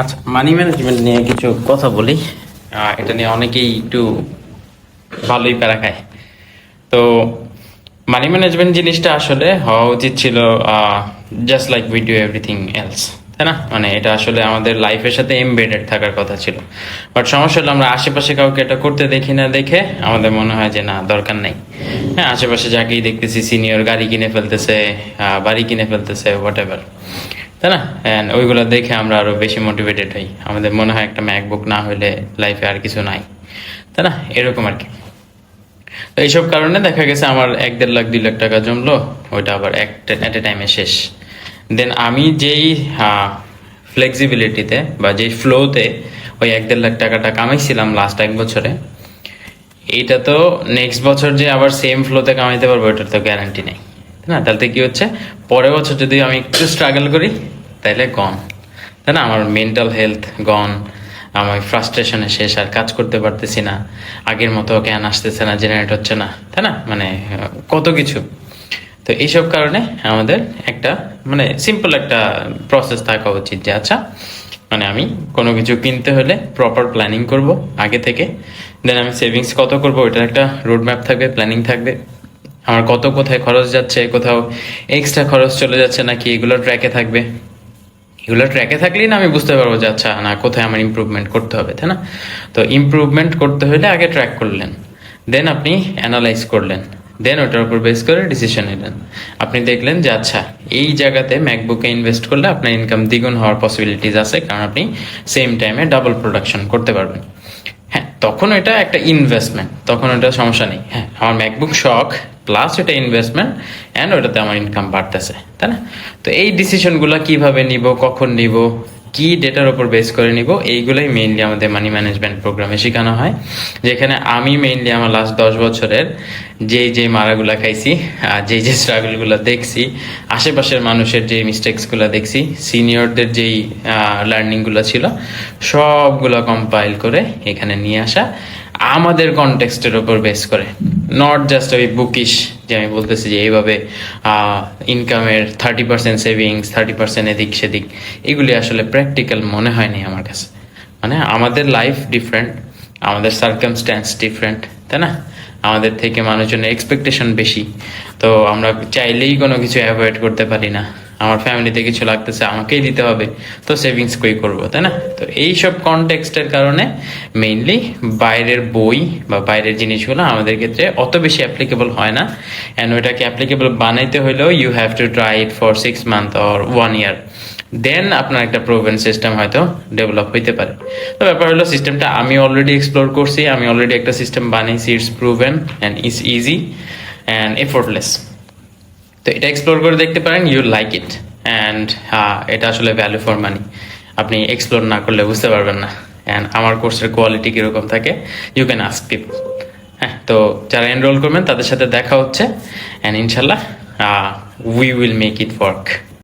আচ্ছা money management নিয়ে কিছু কথা বলি। এটা নিয়ে অনেকেই একটু ভালোই প্যারা খায়। তো মানি ম্যানেজমেন্ট জিনিসটা আসলে হওয়া উচিত ছিল just like we do everything else তাই না? মানে এটা আসলে আমাদের লাইফের সাথে এমবেডেড থাকার কথা ছিল। বাট সমস্যা হলো আমরা আশেপাশে কাউকে এটা করতে দেখি না দেখে আমাদের মনে হয় যে না, দরকার নেই। হ্যাঁ আশেপাশে যাকেই দেখতেছি সিনিয়র গাড়ি কিনে ফেলতেছে বাড়ি কিনে ফেলতেছে হোয়াট এভার তাই না? অ্যান্ড ওইগুলো দেখে আমরা আরও বেশি মোটিভেটেড হই। আমাদের মনে হয় একটা ম্যাকবুক না হলে লাইফে আর কিছু নাই। তাই না? এরকম আর কি। তো এইসব কারণে দেখা গেছে আমার এক দেড় লাখ, দুই লাখ টাকা জমলো। ওইটা আবার এক অ্যাট এ টাইমে শেষ। দেন আমি যেই ফ্লেক্সিবিলিটিতে বা যেই ফ্লোতে ওই এক দেড় লাখ টাকাটা কামাইছিলাম লাস্ট এক বছরে, এইটা তো নেক্সট বছর যে আবার সেম ফ্লোতে কামাইতে পারব, এটার তো গ্যারান্টি নেই। না? তাহলে কি হচ্ছে? পরের বছর যদি আমি একটু স্ট্রাগল করি তাহলে গন। তাই না? আমার মেন্টাল হেলথ গন, আমার ফ্রাস্ট্রেশনে শেষ, আর কাজ করতে পারতেছি না। আগের মতো জ্ঞান আসতেছে না জেনারেট হচ্ছে না। তাই না? মানে কত কিছু। তো এইসব কারণে আমাদের একটা মানে সিম্পল একটা প্রসেস থাকা উচিত যে আচ্ছা মানে আমি কোনো কিছু কিনতে হলে প্রপার প্ল্যানিং করব আগে থেকে। দেন আমি সেভিংস কত করব, ওইটার একটা রোড ম্যাপ থাকবে প্ল্যানিং থাকবে। আমার কত কোথায় খরচ যাচ্ছে, কোথাও এক্সট্রা খরচ চলে যাচ্ছে নাকি, এগুলো ট্র্যাকে থাকবে। এগুলো ট্র্যাকে থাকলেই না আমি বুঝতে পারব যে আচ্ছা না, কোথায় আমার ইম্প্রুভমেন্ট করতে হবে, তাই না? তো ইম্প্রুভমেন্ট করতে হলে আগে ট্র্যাক করলেন দেন আপনি অ্যানালাইজ করলেন দেন ওটার উপর বেস করে ডিসিশন নিলেন। আপনি দেখলেন যে আচ্ছা এই জায়গাতে ম্যাকবুকে ইনভেস্ট করলে আপনার ইনকাম দ্বিগুণ হওয়ার পসিবিলিটিস আছে, কারণ আপনি সেম টাইমে ডাবল প্রোডাকশন করতে পারবেন। তখন এটা একটা ইনভেস্টমেন্ট তখন ওটা সমস্যা নেই। হ্যাঁ আমার ম্যাকবুক শখ প্লাস ওটা ইনভেস্টমেন্ট অ্যান্ড ওটাতে আমার ইনকাম বাড়তেছে, তাই না? তো এই ডিসিশনগুলো কীভাবে নিব, কখন নিব? কি ডেটার উপর বেস করে নিব, এইগুলোই মেইনলি আমাদের মানি ম্যানেজমেন্ট প্রোগ্রামে শেখানো হয়। যেখানে আমি মেইনলি আমার লাস্ট দশ বছরের যেই যে মারাগুলা খাইছি, আর যেই যে স্ট্রাগলগুলো দেখছি, আশেপাশের মানুষের যে মিস্টেক্সগুলো দেখছি সিনিয়রদের যেই লার্নিংগুলো ছিল, সবগুলো কম্পাইল করে এখানে নিয়ে আসা আমাদের কনটেক্সটের উপর বেস করে। নট জাস্ট ওই বুকিশ যে আমি বলতেছি যে এইভাবে ইনকামের thirty percent savings thirty percent এদিক সেদিক, এগুলি আসলে প্র্যাকটিক্যাল মনে হয়নি আমার কাছে। মানে আমাদের লাইফ ডিফারেন্ট আমাদের সার্কামস্ট্যান্স ডিফারেন্ট তাই না? আমাদের থেকে মানুষজনের এক্সপেকটেশন বেশি। তো আমরা চাইলেই কোনো কিছু অ্যাভয়েড করতে পারি না। আমার ফ্যামিলিতে কিছু লাগতেছে, আমাকেই দিতে হবে। তো সেভিংস কই করব, তাই না? তো এই এইসব কনটেক্সটের কারণে মেইনলি বাইরের বই বা বাইরের জিনিসগুলো আমাদের ক্ষেত্রে অত বেশি অ্যাপ্লিকেবল হয় না। অ্যান্ড ওইটাকে অ্যাপ্লিকেবল বানাইতে হলেও you have to try it for six month or one year then আপনার একটা প্রোভেন সিস্টেম হয়তো ডেভেলপ হইতে পারে। তো ব্যাপার হলো সিস্টেমটা আমি অলরেডি এক্সপ্লোর করছি, আমি অলরেডি একটা সিস্টেম বানিয়েছি it's proven and it's easy and effortless তো এটা এক্সপ্লোর করে দেখতে পারেন ইউ লাইক ইট অ্যান্ড হ্যাঁ এটা আসলে ভ্যালু ফর মানি আপনি এক্সপ্লোর না করলে বুঝতে পারবেন না। অ্যান্ড আমার কোর্সের কোয়ালিটি কীরকম থাকে ইউ ক্যান আস্ক পিপল হ্যাঁ তো যারা এনরোল করবেন, তাদের সাথে দেখা হচ্ছে। অ্যান্ড ইনশাল্লাহ we will make it work